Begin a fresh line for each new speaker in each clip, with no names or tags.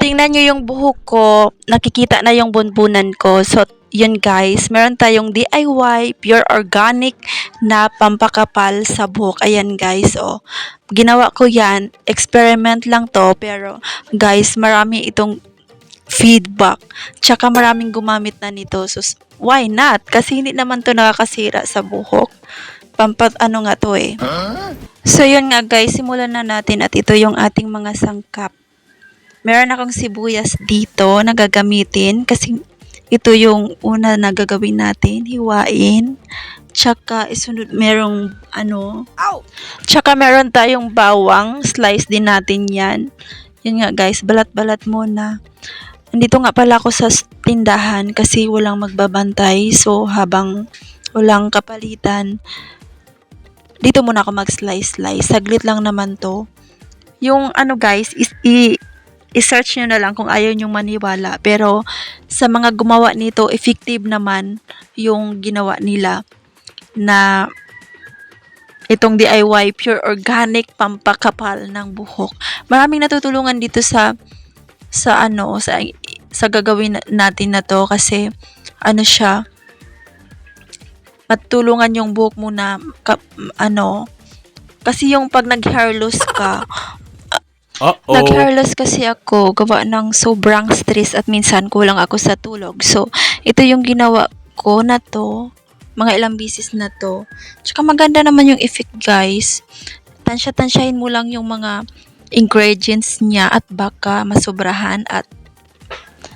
tingnan nyo yung buhok ko, nakikita na yung bunbunan ko. So, yun guys, meron tayong DIY pure organic na pampakapal sa buhok. Ayan guys, oh. Ginawa ko yan, experiment lang to, pero guys, marami itong feedback. Tsaka maraming gumamit na nito. So, why not? Kasi hindi naman to nakakasira sa buhok. Pampat ano nga to eh. So, yun nga guys, simulan na natin at ito yung ating mga sangkap. Meron akong sibuyas dito na gagamitin kasi ito yung una na gagawin natin, hiwain. Tsaka isunod merong ano, tsaka meron tayong bawang, slice din natin yan. Yun nga guys, balat-balat muna. Nandito nga pala ako sa tindahan kasi walang magbabantay. So habang walang kapalitan, dito muna ako mag-slice-slice. Saglit lang naman to. Yung ano guys, is, i- i-search nyo na lang kung ayaw nyong maniwala. Pero sa mga gumawa nito, effective naman yung ginawa nila na itong DIY pure organic pampakapal ng buhok. Maraming natutulungan dito sa sa ano sa sa gagawin na- natin na to kasi ano siya matulungan yung buhok mo na ka- ano kasi yung pag nag-hair loss ka
Uh-oh.
Nag-hair loss kasi ako, gawa ng sobrang stress at minsan kulang ako sa tulog. So, ito yung ginawa ko na to, mga ilang bisis na to. Tsaka maganda naman yung effect guys. Tansya-tansyahin mo lang yung mga ingredients niya at baka masobrahan at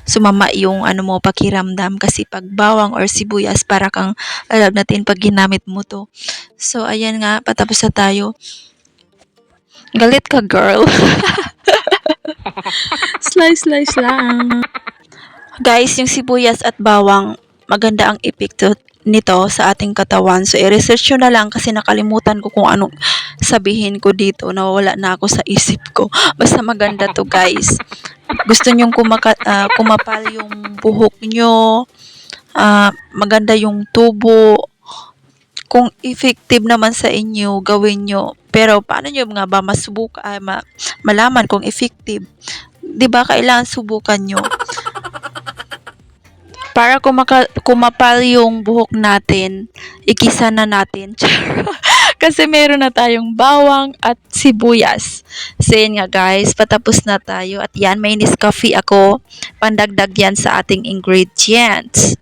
sumama yung ano mo pakiramdam kasi pag bawang or sibuyas para kang alam natin pag ginamit mo to. So ayan nga patapos na tayo. Galit ka girl. slice slice lang. Guys, yung sibuyas at bawang maganda ang epekto nito sa ating katawan. So, i-research nyo na lang kasi nakalimutan ko kung anong sabihin ko dito. Nawawala na ako sa isip ko. Basta maganda to guys. Gusto nyong kumaka, ah, kumapal yung buhok nyo. ah, maganda yung tubo. Kung effective naman sa inyo, gawin nyo. Pero paano nyo nga ba masubukan, ay, ma, malaman kung effective? ba kailangan subukan nyo? Para kumaka, kumapal yung buhok natin, ikisa na natin. Kasi meron na tayong bawang at sibuyas. So yun nga guys, patapos na tayo. At yan, may Nescafe ako. Pandagdag yan sa ating ingredients.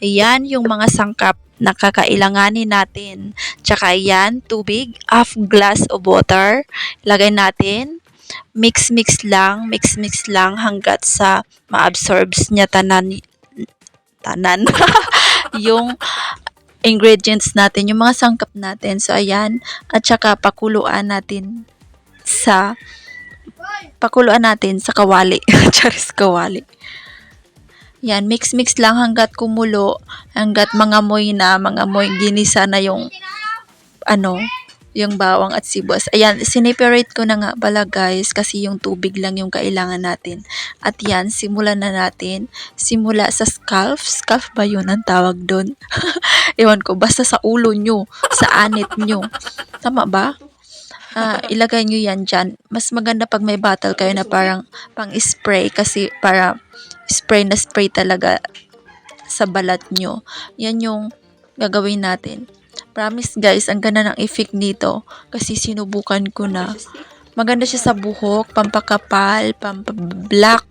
Ayan yung mga sangkap na kakailanganin natin. Tsaka yan, tubig, half glass of water. Lagay natin. Mix-mix lang, mix-mix lang hanggat sa ma-absorbs niya tanan tanan yung ingredients natin, yung mga sangkap natin. So, ayan. At saka, pakuluan natin sa pakuluan natin sa kawali. Charis kawali. Yan, mix-mix lang hanggat kumulo, hanggat mga moy na, mga moy ginisa na yung ano, yung bawang at sibuyas. Ayan, sineparate ko na nga pala guys kasi yung tubig lang yung kailangan natin. At yan, simulan na natin. Simula sa scalp. Scalp ba yun ang tawag doon? Ewan ko, basta sa ulo nyo, sa anit nyo. Tama ba? Ah, ilagay nyo yan dyan. Mas maganda pag may bottle kayo na parang pang spray kasi para spray na spray talaga sa balat nyo. Yan yung gagawin natin. Promise guys, ang ganda ng effect nito kasi sinubukan ko na. Maganda siya sa buhok, pampakapal, pampablack.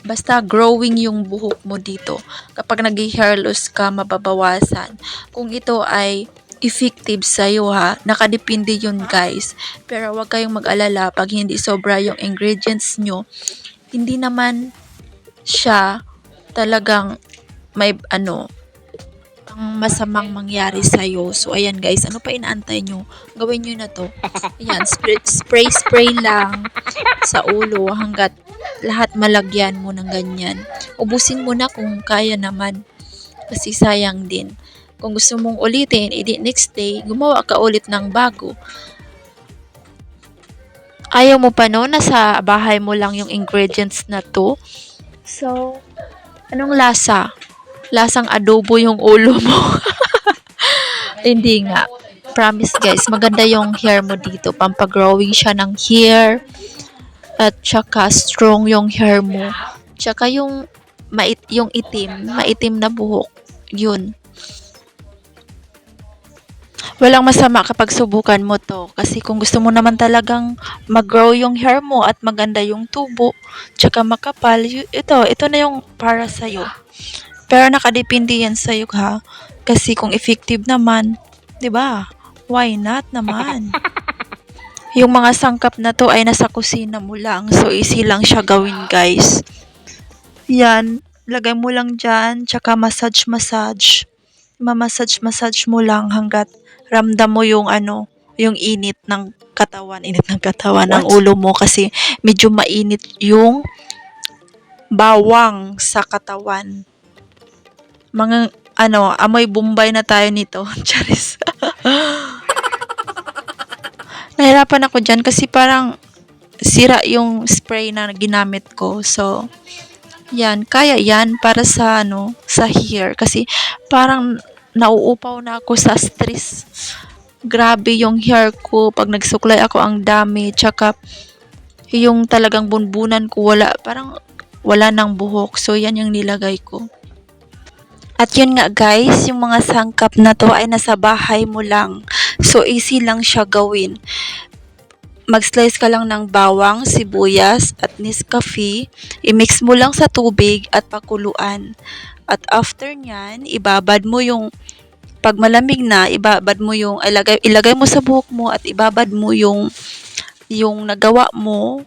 Basta growing yung buhok mo dito. Kapag nag-hair loss ka, mababawasan. Kung ito ay effective sa'yo ha, nakadepende yun guys. Pero huwag kayong mag-alala pag hindi sobra yung ingredients nyo. Hindi naman siya talagang may ano, ang masamang mangyari sa'yo. So, ayan guys, ano pa inaantay nyo? Gawin nyo na to. Ayan, spray, spray, spray lang sa ulo hanggat lahat malagyan mo ng ganyan. Ubusin mo na kung kaya naman. Kasi sayang din. Kung gusto mong ulitin, edi next day, gumawa ka ulit ng bago. Ayaw mo pa no, nasa bahay mo lang yung ingredients na to. So, anong lasa? Lasang adobo yung ulo mo. Hindi nga. Promise guys, maganda yung hair mo dito. Pampagrowing siya ng hair. At tsaka strong yung hair mo. Tsaka yung mait yung itim, maitim na buhok. Yun. Walang masama kapag subukan mo to. Kasi kung gusto mo naman talagang mag-grow yung hair mo at maganda yung tubo, tsaka makapal, ito, ito na yung para sa'yo. Pero nakadepende yan sa'yo ha. Kasi kung effective naman, 'di ba? Why not naman? Yung mga sangkap na to ay nasa kusina mo lang. So, easy lang siya gawin, guys. Yan. Lagay mo lang dyan. Tsaka massage-massage. Mamassage-massage mo lang hanggat ramdam mo yung ano, yung init ng katawan. Init ng katawan ng
What?
ulo mo kasi medyo mainit yung bawang sa katawan. Mga, ano, amoy bumbay na tayo nito. Charis. Nahirapan ako dyan kasi parang sira yung spray na ginamit ko. So, yan. Kaya yan para sa, ano, sa hair. Kasi parang nauupaw na ako sa stress. Grabe yung hair ko. Pag nagsuklay ako, ang dami. Tsaka, yung talagang bunbunan ko, wala. Parang wala ng buhok. So, yan yung nilagay ko. At yun nga guys, yung mga sangkap na to ay nasa bahay mo lang. So, easy lang siya gawin. Mag-slice ka lang ng bawang, sibuyas, at Nescafe. I-mix mo lang sa tubig at pakuluan. At after nyan, ibabad mo yung pag malamig na, ibabad mo yung ilagay, ilagay mo sa buhok mo at ibabad mo yung yung nagawa mo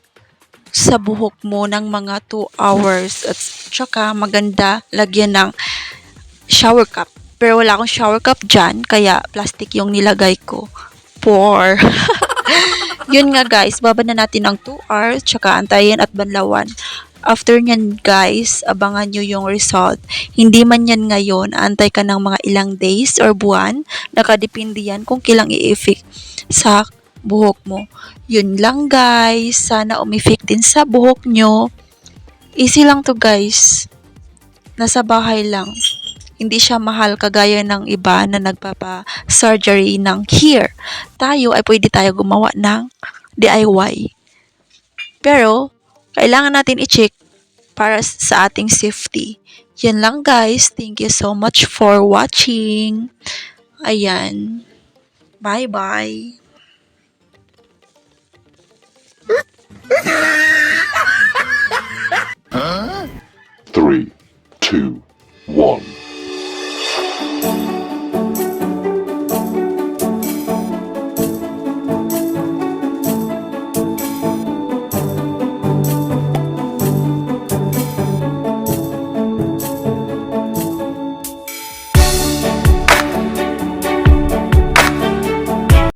sa buhok mo ng mga 2 hours at tsaka maganda lagyan ng shower cup. Pero wala akong shower cup dyan, kaya plastic yung nilagay ko. Pour. Yun nga guys, babad na natin ng 2 hours, tsaka antayin at banlawan. After nyan guys, abangan nyo yung result. Hindi man yan ngayon, antay ka ng mga ilang days or buwan. Nakadepende yan kung kilang i-effect sa buhok mo. Yun lang guys. Sana umifik din sa buhok nyo. Easy lang to guys. Nasa bahay lang. Hindi siya mahal kagaya ng iba na nagpapa-surgery ng hair. Tayo ay pwede tayo gumawa ng DIY. Pero, kailangan natin i-check para sa ating safety. Yan lang guys. Thank you so much for watching. Ayan. Bye-bye.